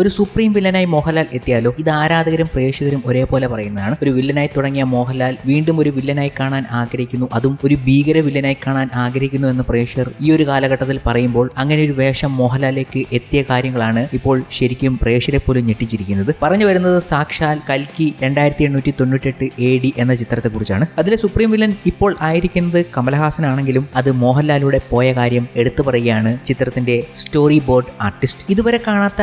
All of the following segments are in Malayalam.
ഒരു സുപ്രീം വില്ലനായി മോഹൻലാൽ എത്തിയാലോ? ഇത് ആരാധകരും പ്രേക്ഷകരും ഒരേപോലെ പറയുന്നതാണ്. ഒരു വില്ലനായി തുടങ്ങിയ മോഹൻലാൽ വീണ്ടും ഒരു വില്ലനായി കാണാൻ ആഗ്രഹിക്കുന്നു. അതും ഒരു ഭീകര വില്ലനായി കാണാൻ ആഗ്രഹിക്കുന്നു എന്ന് പ്രേക്ഷകർ ഈ ഒരു കാലഘട്ടത്തിൽ പറയുമ്പോൾ അങ്ങനെ ഒരു വേഷം മോഹൻലാലിലേക്ക് എത്തിയ കാര്യങ്ങളാണ് ഇപ്പോൾ ശരിക്കും പ്രേക്ഷരെ പോലും ഞെട്ടിച്ചിരിക്കുന്നത്. പറഞ്ഞു വരുന്നത് സാക്ഷാൽ കൽക്കി രണ്ടായിരത്തി എണ്ണൂറ്റി തൊണ്ണൂറ്റെട്ട് എ ഡി എന്ന ചിത്രത്തെക്കുറിച്ചാണ്. അതിലെ സുപ്രീം വില്ലൻ ഇപ്പോൾ ആയിരിക്കുന്നത് കമലഹാസനാണെങ്കിലും അത് മോഹൻലാലിലൂടെ പോയ കാര്യം എടുത്തു പറയുകയാണ് ചിത്രത്തിന്റെ സ്റ്റോറി ബോർഡ് ആർട്ടിസ്റ്റ് ഇതുവരെ കാണാത്ത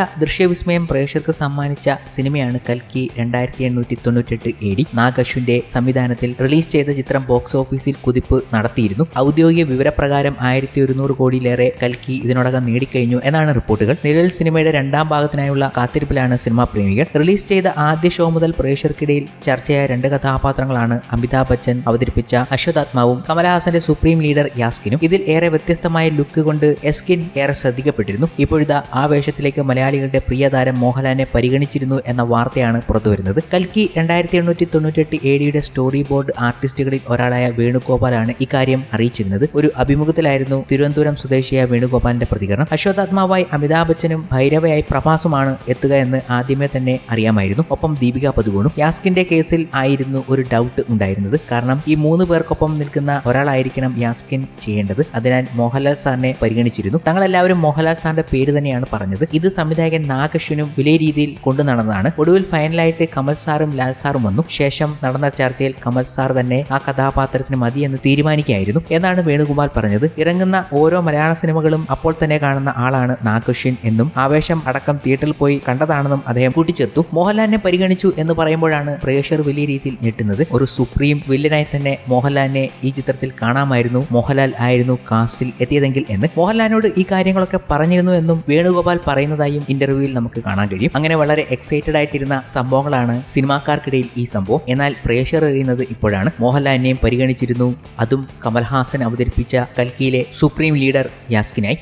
ദൃശ്യവിസ്മയം പ്രേക്ഷകർക്ക് സമ്മാനിച്ച സിനിമയാണ് കൽക്കി രണ്ടായിരത്തി എണ്ണൂറ്റി തൊണ്ണൂറ്റെട്ട് എ ഡി നാഗശുവിന്റെ സംവിധാനത്തിൽ റിലീസ് ചെയ്ത ചിത്രം ബോക്സ് ഓഫീസിൽ കുതിപ്പ് നടത്തിയിരുന്നു. ഔദ്യോഗിക വിവരപ്രകാരം ആയിരത്തി ഒരുന്നൂറ് കോടിയിലേറെ കൽക്കി ഇതിനോടകം നേടിക്കഴിഞ്ഞു എന്നാണ് റിപ്പോർട്ടുകൾ. നിലവിൽ സിനിമയുടെ രണ്ടാം ഭാഗത്തിനായുള്ള കാത്തിരിപ്പിലാണ് സിനിമാ പ്രേമികൾ. റിലീസ് ചെയ്ത ആദ്യ ഷോ മുതൽ പ്രേക്ഷകർക്കിടയിൽ ചർച്ചയായ രണ്ട് കഥാപാത്രങ്ങളാണ് അമിതാഭ് ബച്ചൻ അവതരിപ്പിച്ച അശ്വതാത്മാവും കമലഹാസന്റെ സുപ്രീം ലീഡർ യാസ്കിനും. ഇതിൽ ഏറെ വ്യത്യസ്തമായ ലുക്ക് കൊണ്ട് എസ്കിൻ ഏറെ ശ്രദ്ധിക്കപ്പെട്ടിരുന്നു ഇപ്പോഴത്തെ ആ വേഷത്തിലേക്ക് മലയാളികളുടെ പ്രിയ താരം മോഹൻലാലിനെ പരിഗണിച്ചിരുന്നു എന്ന വാർത്തയാണ് പുറത്തുവരുന്നത്. കൽക്കി രണ്ടായിരത്തി എണ്ണൂറ്റി തൊണ്ണൂറ്റെട്ട് എ ഡിയുടെ സ്റ്റോറി ബോർഡ് ആർട്ടിസ്റ്റുകളിൽ ഒരാളായ വേണുഗോപാലാണ് ഇക്കാര്യം അറിയിച്ചിരുന്നത്. ഒരു അഭിമുഖത്തിലായിരുന്നു തിരുവനന്തപുരം സ്വദേശിയായ വേണുഗോപാലിന്റെ പ്രതികരണം. അശ്വതാത്മാവായി അമിതാഭ് ബച്ചനും ഭൈരവയായി പ്രഭാസുമാണ് എത്തുക എന്ന് ആദ്യമേ തന്നെ അറിയാമായിരുന്നു. ഒപ്പം ദീപിക പതുകോണും യാസ്കിന്റെ കേസിൽ ആയിരുന്നു ഒരു ഡൗട്ട് ഉണ്ടായിരുന്നത്. കാരണം ഈ മൂന്ന് പേർക്കൊപ്പം നിൽക്കുന്ന ഒരാളായിരിക്കണം യാസ്കിൻ ചെയ്യേണ്ടത്. അതിനാൽ മോഹൻലാൽ സാറിനെ പരിഗണിച്ചിരുന്നു. തങ്ങളെല്ലാവരും മോഹൻലാൽ സാറിന്റെ പേര് തന്നെയാണ് പറഞ്ഞത്. ഇത് സംവിധായകൻ നാഗശ്വനും വലിയ രീതിയിൽ കൊണ്ടു നടന്നതാണ്. ഒടുവിൽ ഫൈനലായിട്ട് കമൽ സാറും ലാൽ സാറും വന്നു. ശേഷം നടന്ന ചർച്ചയിൽ കമൽ സാർ തന്നെ ആ കഥാപാത്രത്തിന് എന്ന് തീരുമാനിക്കുകയായിരുന്നു. എന്നാണ് വേണുഗോപാൽ പറഞ്ഞത്. ഇറങ്ങുന്ന ഓരോ മലയാള സിനിമകളും അപ്പോൾ തന്നെ കാണുന്ന ആളാണ് നാഗശ്വിൻ എന്നും ആവേശം അടക്കം തിയേറ്ററിൽ പോയി കണ്ടതാണെന്നും അദ്ദേഹം കൂട്ടിച്ചേർത്തു. മോഹൻലാലിനെ പരിഗണിച്ചു എന്ന് പറയുമ്പോഴാണ് പ്രേക്ഷകർ വലിയ രീതിയിൽ ഞെട്ടുന്നത്. ഒരു സുപ്രീം വില്ലനായി തന്നെ മോഹൻലാലിനെ ഈ ചിത്രത്തിൽ കാണാമായിരുന്നു. മോഹൻലാൽ ആയിരുന്നു കാസ്റ്റിൽ എത്തിയതെങ്കിൽ എന്ന്. മോഹൻലാലിനോട് ഈ കാര്യങ്ങളൊക്കെ പറഞ്ഞിരുന്നു എന്നും വേണുഗോപാൽ പറയുന്നതായും ഇന്റർവ്യൂവിൽ നമുക്ക് കാണാൻ കഴിയും. അങ്ങനെ വളരെ എക്സൈറ്റഡ് ആയിട്ടിരുന്ന സംഭവങ്ങളാണ് സിനിമാക്കാർക്കിടയിൽ ഈ സംഭവം. എന്നാൽ പ്രേക്ഷകർ അറിയുന്നത് ഇപ്പോഴാണ്. മോഹൻലാലിനെയും പരിഗണിച്ചിരുന്നു. അതും കമൽഹാസൻ അവതരിപ്പിച്ച കൽക്കിയിലെ സുപ്രീം ലീഡർ യാസ്കിനായി.